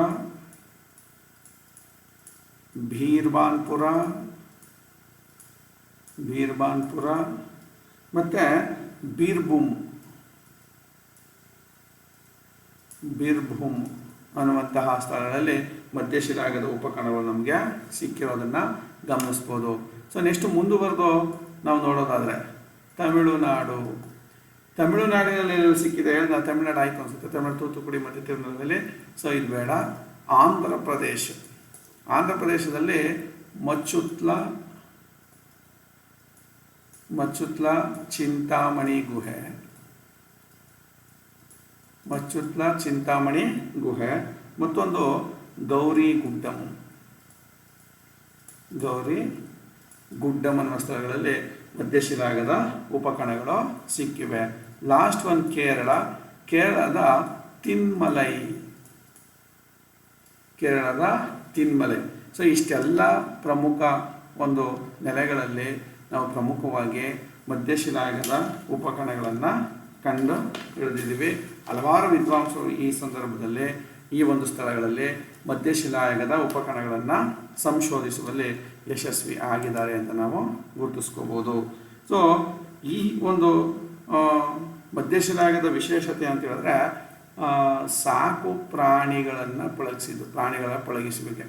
ಭೀರ್ಬಾನ್ಪುರ ಬೀರ್ಬಾನ್ಪುರ, ಮತ್ತು ಬೀರ್ಭೂಮ್ ಬೀರ್ಭೂಮ್ ಅನ್ನುವಂತಹ ಸ್ಥಳಗಳಲ್ಲಿ ಮಧ್ಯಶಿಲಾಗದ ಉಪಕರಣಗಳು ನಮಗೆ ಸಿಕ್ಕಿರೋದನ್ನು ಗಮನಿಸ್ಬೋದು. ಸೊ ನೆಕ್ಸ್ಟ್ ಮುಂದುವರೆದು ನಾವು ನೋಡೋದಾದರೆ ತಮಿಳುನಾಡು ತಮಿಳುನಾಡಿನಲ್ಲಿ ಸಿಕ್ಕಿದೆ ಹೇಳಿದ ತಮಿಳ್ನಾಡು ಆಯಿತು ಅನ್ಸುತ್ತೆ ತಮಿಳು ತೂತುಕುಡಿ ಮತ್ತು ತಿರುನಲ್ವೇಲಿ ಸೊ ಇದು ಬೇಡ. ಆಂಧ್ರ ಪ್ರದೇಶ. ಆಂಧ್ರ ಪ್ರದೇಶದಲ್ಲಿ ಮಚ್ಚುತ್ಲ ಮಚ್ಚುತ್ಲ ಚಿಂತಾಮಣಿ ಗುಹೆ. ಮಚ್ಚುತ್ಲ ಚಿಂತಾಮಣಿ ಗುಹೆ. ಮತ್ತೊಂದು ಗೌರಿ ಗುಡ್ಡಮ್ ಗೌರಿ ಗುಡ್ಡಮ್ ಅನ್ನುವ ಸ್ಥಳಗಳಲ್ಲಿ ಮಧ್ಯಶಿಲಾಗದ ಉಪಕರಣಗಳು ಸಿಕ್ಕಿವೆ. ಲಾಸ್ಟ್ ಒನ್ ಕೇರಳ, ಕೇರಳದ ತಿನ್ಮಲೈ. ಕೇರಳದ ತಿನ್ಮಲೈ. ಸೊ ಇಷ್ಟೆಲ್ಲ ಪ್ರಮುಖ ಒಂದು ನೆಲೆಗಳಲ್ಲಿ ನಾವು ಪ್ರಮುಖವಾಗಿ ಮಧ್ಯಶಿಲಾಯದ ಉಪಕರಣಗಳನ್ನು ಕಂಡು ಹಿಡಿದಿದ್ದೀವಿ. ಹಲವಾರು ವಿದ್ವಾಂಸರು ಈ ಸಂದರ್ಭದಲ್ಲಿ, ಈ ಒಂದು ಸ್ಥಳಗಳಲ್ಲಿ ಮಧ್ಯಶಿಲಾಯುಗದ ಉಪಕರಣಗಳನ್ನು ಸಂಶೋಧಿಸುವಲ್ಲಿ ಯಶಸ್ವಿ ಆಗಿದ್ದಾರೆ ಅಂತ ನಾವು ಗುರುತಿಸ್ಕೋಬೋದು. ಸೊ ಈ ಒಂದು ಆ, ಮಧ್ಯಶಿಲಾಯುಗದ ವಿಶೇಷತೆ ಅಂತ ಹೇಳಿದ್ರೆ ಸಾಕು ಪ್ರಾಣಿಗಳನ್ನು ಪಳಗಿಸಿದ್ದು ಪ್ರಾಣಿಗಳ ಪಳಗಿಸುವಿಕೆ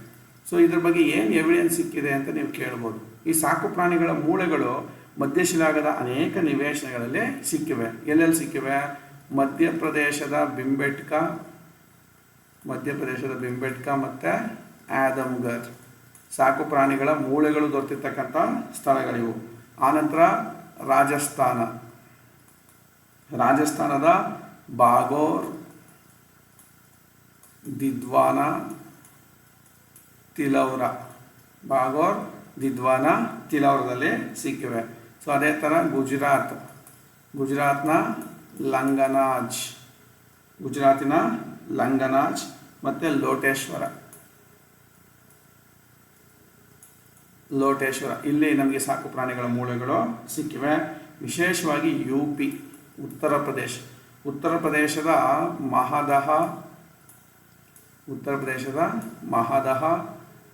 ಸೊ ಇದ್ರ ಬಗ್ಗೆ ಏನು ಎವಿಡೆನ್ಸ್ ಸಿಕ್ಕಿದೆ ಅಂತ ನೀವು ಕೇಳ್ಬೋದು. ಈ ಸಾಕು ಪ್ರಾಣಿಗಳ ಮೂಳೆಗಳು ಮಧ್ಯಶಿಲಾಗದ ಅನೇಕ ನಿವೇಶನಗಳಲ್ಲಿ ಸಿಕ್ಕಿವೆ. ಎಲ್ಲೆಲ್ಲಿ ಸಿಕ್ಕಿವೆ? ಮಧ್ಯಪ್ರದೇಶದ ಬಿಂಬೆಟ್ಕ ಮಧ್ಯಪ್ರದೇಶದ ಬಿಂಬೆಟ್ಕ ಮತ್ತು ಆದಮ್ಗರ್. ಸಾಕು ಪ್ರಾಣಿಗಳ ಮೂಳೆಗಳು ದೊರೆತಿರ್ತಕ್ಕಂಥ ಸ್ಥಳಗಳಿವು. ಆನಂತರ ರಾಜಸ್ಥಾನ. ರಾಜಸ್ಥಾನದ ಬಾಗೋರ್, ದಿದ್ವಾನ, ತಿಲೌರ. ಬಾಗೋರ್, ದಿದ್ವಾನ, ತಿಲೌರದಲ್ಲಿ ಸಿಕ್ಕಿವೆ. ಸೊ ಅದೇ ಥರ ಗುಜರಾತ್. ಗುಜರಾತ್ನ ಲಂಗನಾಜ್. ಗುಜರಾತಿನ ಲಂಗನಾಜ್ ಮತ್ತು ಲೋಟೇಶ್ವರ. ಲೋಟೇಶ್ವರ. ಇಲ್ಲಿ ನಮಗೆ ಸಾಕು ಪ್ರಾಣಿಗಳ ಮೂಳೆಗಳು ಸಿಕ್ಕಿವೆ. ವಿಶೇಷವಾಗಿ ಯು ಪಿ. ಉತ್ತರ ಪ್ರದೇಶ. ಉತ್ತರ ಪ್ರದೇಶದ ಮಹದಹ, ಉತ್ತರ ಪ್ರದೇಶದ ಮಹದಹ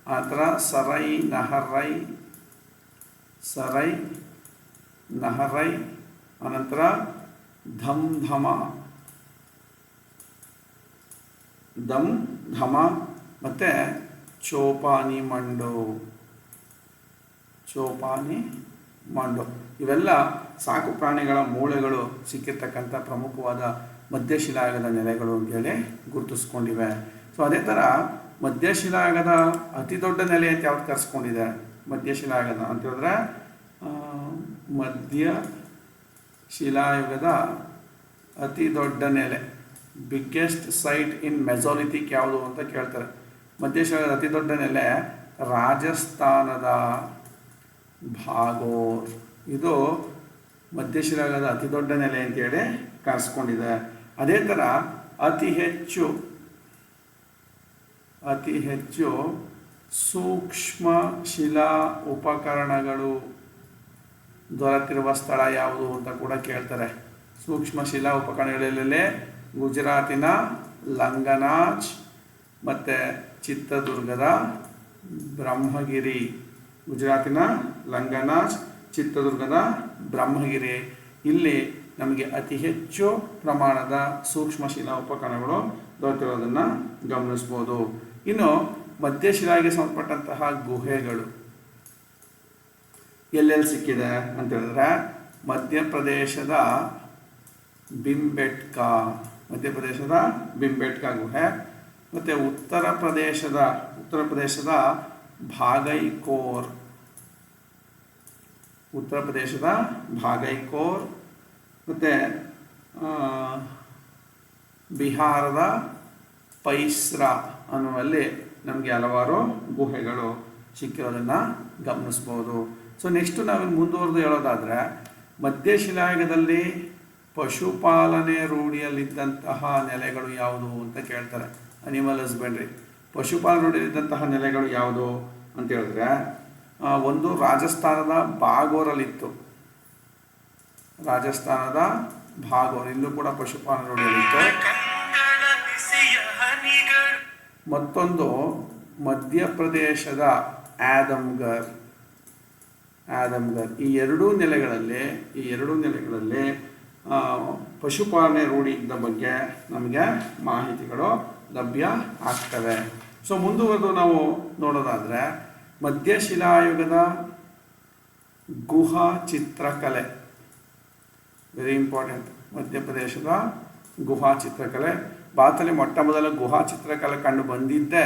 ಆನಂತರ ಸರೈ ನಹರೈ ಸರೈ ನಹರೈ ಅನಂತರ ಧಮ್ ಧಮ ದಮ್ ಧಮ ಮತ್ತು ಚೋಪಾನಿ ಮಂಡು ಚೋಪಾನಿ ಮಂಡು. ಇವೆಲ್ಲ ಸಾಕು ಪ್ರಾಣಿಗಳ ಮೂಳೆಗಳು ಸಿಕ್ಕಿರ್ತಕ್ಕಂಥ ಪ್ರಮುಖವಾದ ಮಧ್ಯಶಿಲಾಯುಗದ ನೆಲೆಗಳು ಅಂತೇಳಿ ಗುರುತಿಸ್ಕೊಂಡಿವೆ. ಸೊ ಅದೇ ಥರ ಮಧ್ಯಶಿಲಾಯುಗದ ಅತಿ ದೊಡ್ಡ ನೆಲೆ ಅಂತ ಯಾವ್ದು ಕರೆಸ್ಕೊಂಡಿದೆ? ಮಧ್ಯಶಿಲಾಯುಗದ ಅಂತ ಹೇಳಿದ್ರೆ ಮಧ್ಯ ಶಿಲಾಯುಗದ ಅತಿ ದೊಡ್ಡ ನೆಲೆ ಬಿಗ್ಗೆಸ್ಟ್ ಸೈಟ್ ಇನ್ ಮೆಜಾರಿಟಿಕ್ ಯಾವುದು ಅಂತ ಕೇಳ್ತಾರೆ. ಮಧ್ಯಶಿಲಾಯುಗದ ಅತಿ ದೊಡ್ಡ ನೆಲೆ ರಾಜಸ್ಥಾನದ ಭಾಗೋರ್ ಇದು ಮಧ್ಯಶಿರಾಗದ ಅತಿ ದೊಡ್ಡ ನೆಲೆ ಅಂತೇಳಿ ಕಾಣಿಸ್ಕೊಂಡಿದೆ ಅದೇ ಥರ ಅತಿ ಹೆಚ್ಚು ಅತಿ ಹೆಚ್ಚು ಸೂಕ್ಷ್ಮ ಶಿಲಾ ಉಪಕರಣಗಳು ದೊರೆತಿರುವ ಸ್ಥಳ ಯಾವುದು ಅಂತ ಕೂಡ ಕೇಳ್ತಾರೆ. ಸೂಕ್ಷ್ಮ ಶಿಲಾ ಉಪಕರಣಗಳಲ್ಲೇ ಗುಜರಾತಿನ ಲಂಗನಾಜ್ ಮತ್ತು ಚಿತ್ರದುರ್ಗದ ಬ್ರಹ್ಮಗಿರಿ. ಗುಜರಾತಿನ ಲಂಗನಾಜ್ ಚಿತ್ರದುರ್ಗದ ಬ್ರಹ್ಮಗಿರಿ. ಇಲ್ಲಿ ನಮಗೆ ಅತಿ ಹೆಚ್ಚು ಪ್ರಮಾಣದ ಸೂಕ್ಷ್ಮ ಶಿಲಾ ಉಪಕರಣಗಳು ದೊರೆತಿರೋದನ್ನು ಗಮನಿಸ್ಬೋದು ಇನ್ನು ಮಧ್ಯಶಿಲಾಗೆ ಸಂಬಂಧಪಟ್ಟಂತಹ ಗುಹೆಗಳು ಎಲ್ಲೆಲ್ಲಿ ಸಿಕ್ಕಿದೆ ಅಂತ ಹೇಳಿದ್ರೆ ಮಧ್ಯಪ್ರದೇಶದ ಬಿಂಬೆಟ್ಕ ಮಧ್ಯಪ್ರದೇಶದ ಬಿಂಬೆಟ್ಕ ಗುಹೆ, ಮತ್ತು ಉತ್ತರ ಪ್ರದೇಶದ ಉತ್ತರ ಪ್ರದೇಶದ ಭಾಗೈಕೋರ್. ಉತ್ತರ ಪ್ರದೇಶದ ಭಾಗೈಕೋರ್. ಮತ್ತು ಬಿಹಾರದ ಪೈಸ್ರ ಅನ್ನುವಲ್ಲಿ ನಮಗೆ ಹಲವಾರು ಗುಹೆಗಳು ಸಿಕ್ಕಿರೋದನ್ನು ಗಮನಿಸ್ಬೋದು. ಸೊ ನೆಕ್ಸ್ಟು ನಾವು ಮುಂದುವರೆದು ಹೇಳೋದಾದರೆ ಮಧ್ಯಶಿಲಾಯುಗದಲ್ಲಿ ಪಶುಪಾಲನೆ ರೂಢಿಯಲ್ಲಿದ್ದಂತಹ ನೆಲೆಗಳು ಯಾವುದು ಅಂತ ಕೇಳ್ತಾರೆ. ಅನಿಮಲ್ ಹಸ್ಬೆಂಡ್ರಿ ಪಶುಪಾಲನೆ ರೂಢಿಯಲ್ಲಿದ್ದಂತಹ ನೆಲೆಗಳು ಯಾವುದು ಅಂತ ಹೇಳಿದ್ರೆ ಒಂದು ರಾಜಸ್ಥಾನದ ಬಾಗೋರಲ್ಲಿತ್ತು. ರಾಜಸ್ಥಾನದ ಭಾಗೋರ್ ಇಲ್ಲೂ ಕೂಡ ಹನಿಗಳು ಮತ್ತೊಂದು ಮಧ್ಯಪ್ರದೇಶದ ಆದಮ್ಗರ್. ಆದಮ್ಗರ್. ಈ ಎರಡೂ ನೆಲೆಗಳಲ್ಲಿ, ಈ ಎರಡೂ ನೆಲೆಗಳಲ್ಲಿ ಪಶುಪಾಲನೆ ರೂಢಿ ಇದ್ದ ಬಗ್ಗೆ ನಮಗೆ ಮಾಹಿತಿಗಳು ಲಭ್ಯ ಆಗ್ತವೆ. ಸೊ ಮುಂದುವರೆದು ನಾವು ನೋಡೋದಾದರೆ, ಮಧ್ಯಶಿಲಾಯುಗದ ಗುಹಾ ಚಿತ್ರಕಲೆ. ವೆರಿ ಇಂಪಾರ್ಟೆಂಟ್ ಮಧ್ಯಪ್ರದೇಶದ ಗುಹಾ ಚಿತ್ರಕಲೆ. ಭಾರತದಲ್ಲಿ ಮೊಟ್ಟ ಮೊದಲ ಗುಹಾ ಚಿತ್ರಕಲೆ ಕಂಡು ಬಂದಿದ್ದೇ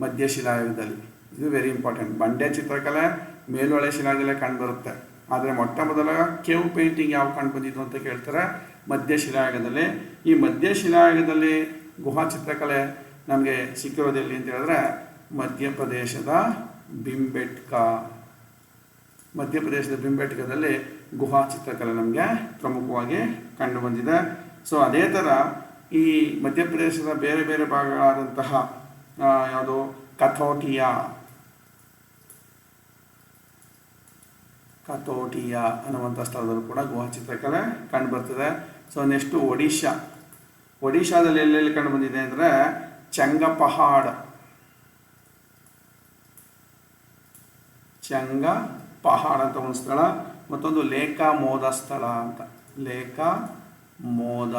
ಮಧ್ಯಶಿಲಾಯುಗದಲ್ಲಿ. ಇದು ವೆರಿ ಇಂಪಾರ್ಟೆಂಟ್ ಬಂಡೆ ಚಿತ್ರಕಲೆ ಮೇಲೊಳೆ ಶಿಲಾಯುಗದಲ್ಲೇ ಕಂಡು ಬರುತ್ತೆ. ಆದರೆ ಮೊಟ್ಟ ಮೊದಲ ಕೇವ್ ಪೇಂಟಿಂಗ್ ಯಾವ ಕಂಡು ಬಂದಿದ್ದು ಅಂತ ಕೇಳ್ತಾರೆ ಮಧ್ಯಶಿಲಾಯುಗದಲ್ಲಿ. ಈ ಮಧ್ಯಶಿಲಾಯುಗದಲ್ಲಿ ಗುಹಾ ಚಿತ್ರಕಲೆ ನಮಗೆ ಸಿಕ್ಕಿರೋದೆಲ್ಲಿ ಅಂತ ಹೇಳಿದ್ರೆ ಮಧ್ಯಪ್ರದೇಶದ ಬಿಂಬೆಟ್ಕ. ಮಧ್ಯಪ್ರದೇಶದ ಬಿಂಬೆಟ್ಕದಲ್ಲಿ ಗುಹಾ ಚಿತ್ರಕಲೆ ನಮಗೆ ಪ್ರಮುಖವಾಗಿ ಕಂಡು ಬಂದಿದೆ ಸೊ ಅದೇ ಥರ ಈ ಮಧ್ಯಪ್ರದೇಶದ ಬೇರೆ ಬೇರೆ ಭಾಗಗಳಾದಂತಹ ಯಾವುದು, ಕಥೋಟಿಯಾ. ಕಥೋಟಿಯಾ ಅನ್ನುವಂಥ ಸ್ಥಳದಲ್ಲೂ ಕೂಡ ಗುಹಾ ಚಿತ್ರಕಲೆ ಕಂಡು ಬರ್ತದೆ. So next Odisha. ಒಡಿಶಾದಲ್ಲಿ ಎಲ್ಲೆಲ್ಲಿ ಕಂಡು ಬಂದಿದೆ ಅಂದರೆ ಚಂಗಪಹಾಡ್. ಚಂಗ ಪಹಾಡ್ ಅಂತ ಒಂದು ಸ್ಥಳ, ಮತ್ತೊಂದು ಲೇಖಾ ಮೋದ ಸ್ಥಳ ಅಂತ. ಲೇಖಾ ಮೋದ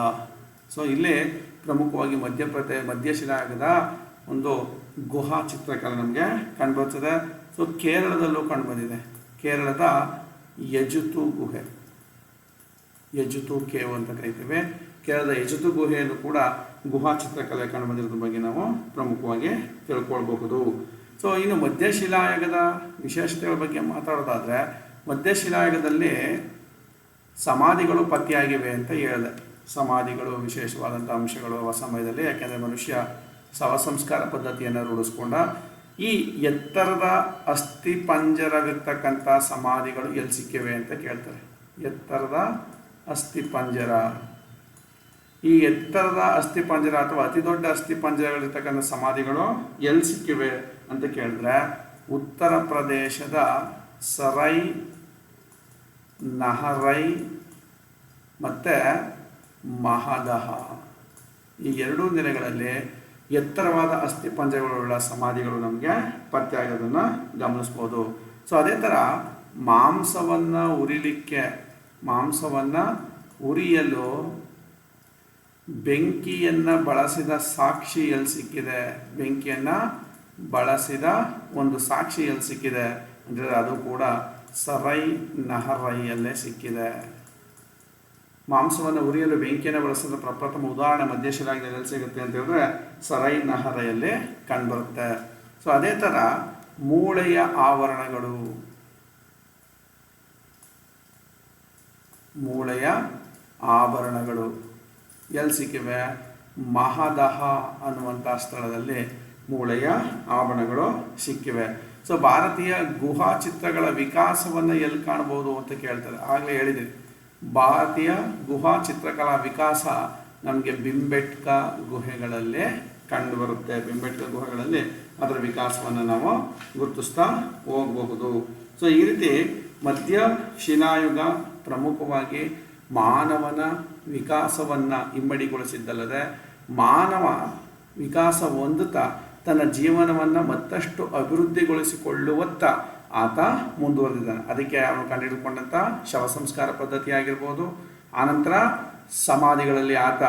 ಸೊ ಇಲ್ಲಿ ಪ್ರಮುಖವಾಗಿ ಮಧ್ಯಪ್ರದೇಶ ಮಧ್ಯಶಿಲಾಗದ ಒಂದು ಗುಹಾ ಚಿತ್ರಕಲೆ ನಮಗೆ ಕಂಡುಬರ್ತದೆ. ಸೊ ಕೇರಳದಲ್ಲೂ ಕಂಡುಬಂದಿದೆ. ಕೇರಳದ ಯಜುತು ಗುಹೆ. ಯಜುತು ಕೇವ್ ಅಂತ ಕರಿತೇವೆ. ಕೇರಳದ ಯಜುತು ಗುಹೆಯನ್ನು ಕೂಡ ಗುಹಾ ಚಿತ್ರಕಲೆ ಕಂಡುಬಂದಿರೋದ್ರ ಬಗ್ಗೆ ನಾವು ಪ್ರಮುಖವಾಗಿ ತಿಳ್ಕೊಳ್ಬಹುದು. ಸೊ ಇನ್ನು ಮಧ್ಯಶಿಲಾಯುಗದ ವಿಶೇಷತೆಗಳ ಬಗ್ಗೆ ಮಾತಾಡೋದಾದರೆ, ಮಧ್ಯಶಿಲಾಯುಗದಲ್ಲಿ ಸಮಾಧಿಗಳು ಪತ್ತೆಯಾಗಿವೆ ಅಂತ ಹೇಳಿದೆ. ಸಮಾಧಿಗಳು ವಿಶೇಷವಾದಂಥ ಅಂಶಗಳು ಆ ಸಮಯದಲ್ಲಿ, ಯಾಕೆಂದರೆ ಮನುಷ್ಯ ಶವ ಸಂಸ್ಕಾರ ಪದ್ಧತಿಯನ್ನು ರೂಢಿಸ್ಕೊಂಡ. ಈ ಎತ್ತರದ ಅಸ್ಥಿ ಪಂಜರವಿರ್ತಕ್ಕಂಥ ಸಮಾಧಿಗಳು ಎಲ್ಲಿ ಸಿಕ್ಕಿವೆ ಅಂತ ಕೇಳ್ತಾರೆ. ಎತ್ತರದ ಅಸ್ಥಿ ಪಂಜರ. ಈ ಎತ್ತರದ ಅಸ್ಥಿ ಪಂಜರ ಅಥವಾ ಅತಿ ದೊಡ್ಡ ಅಸ್ಥಿ ಪಂಜರಗಳಿರ್ತಕ್ಕಂಥ ಸಮಾಧಿಗಳು ಎಲ್ಲಿ ಸಿಕ್ಕಿವೆ ಅಂತ ಕೇಳಿದ್ರೆ ಉತ್ತರ ಪ್ರದೇಶದ ಸರೈ, ನಹರೈ ಮತ್ತು ಮಹದಹ. ಈ ಎರಡೂ ದಿನಗಳಲ್ಲಿ ಎತ್ತರವಾದ ಅಸ್ಥಿಪಂಜರಗಳುಳ್ಳ ಸಮಾಧಿಗಳು ನಮಗೆ ಪತ್ತೆ ಆಗೋದನ್ನು ಗಮನಿಸ್ಬೋದು. ಸೊ ಅದೇ ಥರ ಮಾಂಸವನ್ನು ಉರಿಲಿಕ್ಕೆ, ಮಾಂಸವನ್ನು ಉರಿಯಲು ಬೆಂಕಿಯನ್ನು ಬಳಸಿದ ಸಾಕ್ಷಿ ಎಲ್ಲಿ ಸಿಕ್ಕಿದೆ? ಬೆಂಕಿಯನ್ನು ಬಳಸಿದ ಒಂದು ಸಾಕ್ಷಿ ಎಲ್ಲಿ ಸಿಕ್ಕಿದೆ? ಅಂದರೆ ಅದು ಕೂಡ ಸರೈ ನಹರೈಯಲ್ಲೇ ಸಿಕ್ಕಿದೆ. ಮಾಂಸವನ್ನು ಉರಿಯಲು ಬೆಂಕಿಯನ್ನು ಬಳಸಿದ ಪ್ರಪ್ರಥಮ ಉದಾಹರಣೆ ಮಧ್ಯಶಿಲಾಗಿದೆ, ಎಲ್ಲಿ ಸಿಗುತ್ತೆ ಅಂತ ಹೇಳಿದ್ರೆ ಸರೈ ನಹರೆಯಲ್ಲಿ ಕಂಡುಬರುತ್ತೆ. ಸೊ ಅದೇ ಥರ ಮೂಳೆಯ ಆವರಣಗಳು. ಮೂಳೆಯ ಆಭರಣಗಳು ಎಲ್ಲಿ ಸಿಕ್ಕಿವೆ ಮಹದಹ ಅನ್ನುವಂಥ ಸ್ಥಳದಲ್ಲಿ ಮೂಳೆಯ ಆಭರಣಗಳು ಸಿಕ್ಕಿವೆ. ಸೊ ಭಾರತೀಯ ಗುಹಾ ಚಿತ್ರಗಳ ವಿಕಾಸವನ್ನು ಎಲ್ಲಿ ಕಾಣ್ಬೋದು ಅಂತ ಕೇಳ್ತಾರೆ. ಆಗಲೇ ಹೇಳಿದೆ. ಭಾರತೀಯ ಗುಹಾ ಚಿತ್ರಕಲಾ ವಿಕಾಸ ನಮಗೆ ಬಿಂಬೆಟ್ಕ ಗುಹೆಗಳಲ್ಲೇ ಕಂಡುಬರುತ್ತೆ. ಬಿಂಬೆಟ್ಕ ಗುಹೆಗಳಲ್ಲಿ ಅದರ ವಿಕಾಸವನ್ನು ನಾವು ಗುರುತಿಸ್ತಾ ಹೋಗಬಹುದು. ಸೊ ಈ ರೀತಿ ಮಧ್ಯ ಶಿಲಾಯುಗ ಪ್ರಮುಖವಾಗಿ ಮಾನವನ ವಿಕಾಸವನ್ನು ಇಮ್ಮಡಿಗೊಳಿಸಿದ್ದಲ್ಲದೆ ಮಾನವ ವಿಕಾಸ ಹೊಂದುತ್ತಾ ತನ್ನ ಜೀವನವನ್ನು ಮತ್ತಷ್ಟು ಅಭಿವೃದ್ಧಿಗೊಳಿಸಿಕೊಳ್ಳುವತ್ತ ಆತ ಮುಂದುವರೆದಿದ್ದಾನೆ. ಅದಕ್ಕೆ ಅವನು ಕಂಡುಹಿಡಿದುಕೊಂಡಂಥ ಶವ ಸಂಸ್ಕಾರ ಪದ್ಧತಿ ಆಗಿರ್ಬೋದು. ಆನಂತರ ಸಮಾಧಿಗಳಲ್ಲಿ ಆತ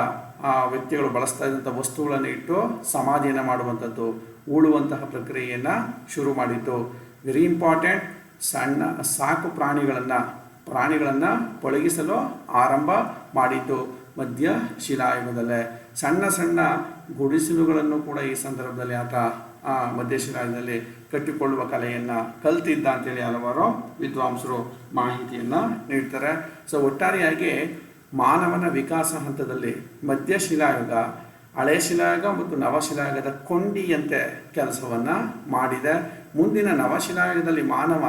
ಆ ವ್ಯಕ್ತಿಗಳು ಬಳಸ್ತಾ ಇದ್ದಂಥ ವಸ್ತುಗಳನ್ನು ಇಟ್ಟು ಸಮಾಧಿಯನ್ನು ಮಾಡುವಂಥದ್ದು ಉಳುವಂತಹ ಪ್ರಕ್ರಿಯೆಯನ್ನು ಶುರು ಮಾಡಿತು ವೆರಿ ಇಂಪಾರ್ಟೆಂಟ್ ಸಣ್ಣ ಸಾಕು ಪ್ರಾಣಿಗಳನ್ನು ಪ್ರಾಣಿಗಳನ್ನು ಪಳಗಿಸಲು ಆರಂಭ ಮಾಡಿದ್ದು ಮಧ್ಯ ಶಿಲಾಯುಗದಲ್ಲೇ ಸಣ್ಣ ಸಣ್ಣ ಗುಡಿಸಲುಗಳನ್ನು ಕೂಡ ಈ ಸಂದರ್ಭದಲ್ಲಿ ಆತ ಆ ಮಧ್ಯಶಿಲಾಯುಗದಲ್ಲಿ ಕಟ್ಟಿಕೊಳ್ಳುವ ಕಲೆಯನ್ನು ಕಲ್ತಿದ್ದ ಅಂತೇಳಿ ಹಲವಾರು ವಿದ್ವಾಂಸರು ಮಾಹಿತಿಯನ್ನು ನೀಡ್ತಾರೆ. ಸೊ ಒಟ್ಟಾರೆಯಾಗಿ ಮಾನವನ ವಿಕಾಸ ಹಂತದಲ್ಲಿ ಮಧ್ಯಶಿಲಾಯುಗ ಹಳೆ ಶಿಲಾಯುಗ ಮತ್ತು ನವಶಿಲಾಯುಗದ ಕೊಂಡಿಯಂತೆ ಕೆಲಸವನ್ನು ಮಾಡಿದೆ. ಮುಂದಿನ ನವಶಿಲಾಯುಗದಲ್ಲಿ ಮಾನವ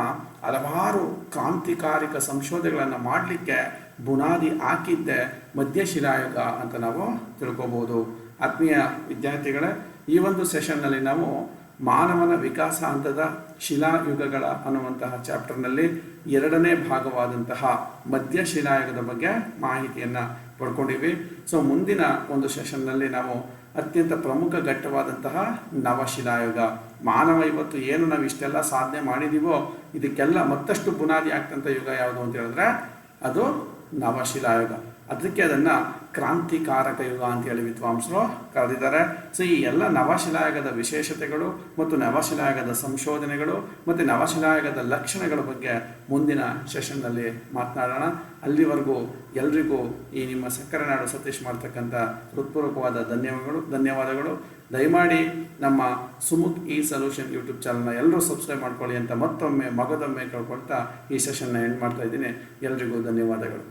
ಹಲವಾರು ಕ್ರಾಂತಿಕಾರಿಕ ಸಂಶೋಧನೆಗಳನ್ನು ಮಾಡಲಿಕ್ಕೆ ಬುನಾದಿ ಹಾಕಿದ್ದೆ ಮಧ್ಯಶಿಲಾಯುಗ ಅಂತ ನಾವು ತಿಳ್ಕೊಬೋದು. ಆತ್ಮೀಯ ವಿದ್ಯಾರ್ಥಿಗಳೇ, ಈ ಒಂದು ಸೆಷನ್ನಲ್ಲಿ ನಾವು ಮಾನವನ ವಿಕಾಸ ಹಂತದ ಶಿಲಾಯುಗಗಳ ಅನ್ನುವಂತಹ ಚಾಪ್ಟರ್ನಲ್ಲಿ ಎರಡನೇ ಭಾಗವಾದಂತಹ ಮಧ್ಯ ಶಿಲಾಯುಗದ ಬಗ್ಗೆ ಮಾಹಿತಿಯನ್ನು ಪಡ್ಕೊಂಡಿವಿ. ಸೊ, ಮುಂದಿನ ಒಂದು ಸೆಷನ್ನಲ್ಲಿ ನಾವು ಅತ್ಯಂತ ಪ್ರಮುಖ ಘಟ್ಟವಾದಂತಹ ನವಶಿಲಾಯುಗ, ಮಾನವ ಇವತ್ತು ಏನು ನಾವು ಇಷ್ಟೆಲ್ಲ ಸಾಧನೆ ಮಾಡಿದ್ದೀವೋ ಇದಕ್ಕೆಲ್ಲ ಮತ್ತಷ್ಟು ಬುನಾದಿ ಆಗ್ತಂಥ ಯುಗ ಯಾವುದು ಅಂತ ಹೇಳಿದ್ರೆ, ಅದು ನವಶಿಲಾಯುಗ ಅದಕ್ಕೆ ಅದನ್ನು ಕ್ರಾಂತಿಕಾರಕ ಯುಗ ಅಂತೇಳಿ ವಿದ್ವಾಂಸರು ಕರೆದಿದ್ದಾರೆ. ಸೊ ಈ ಎಲ್ಲ ನವಶಿಲಾಯುಗದ ವಿಶೇಷತೆಗಳು ಮತ್ತು ನವಶಿಲಾಯುಗದ ಸಂಶೋಧನೆಗಳು ಮತ್ತು ನವಶಿಲಾಯುಗದ ಲಕ್ಷಣಗಳ ಬಗ್ಗೆ ಮುಂದಿನ ಸೆಷನ್ನಲ್ಲಿ ಮಾತನಾಡೋಣ. ಅಲ್ಲಿವರೆಗೂ ಎಲ್ರಿಗೂ ಈ ನಿಮ್ಮ ಸಕ್ಕರೆ ನಾಡು ಸತೀಶ್ ಮಾಡ್ತಕ್ಕಂಥ ಹೃತ್ಪೂರ್ವಕವಾದ ಧನ್ಯವಾದಗಳು ಧನ್ಯವಾದಗಳು. ದಯಮಾಡಿ ನಮ್ಮ ಸುಮುಖ್ ಇ ಸೊಲ್ಯೂಷನ್ ಯೂಟ್ಯೂಬ್ ಚಾನಲ್ನ ಎಲ್ಲರೂ ಸಬ್ಸ್ಕ್ರೈಬ್ ಮಾಡ್ಕೊಳ್ಳಿ ಅಂತ ಮತ್ತೊಮ್ಮೆ ಮಗದೊಮ್ಮೆ ಕೇಳ್ಕೊಳ್ತಾ ಈ ಸೆಷನ್ನ ಎಂಡ್ ಮಾಡ್ತಾ ಇದ್ದೀನಿ. ಎಲ್ರಿಗೂ ಧನ್ಯವಾದಗಳು.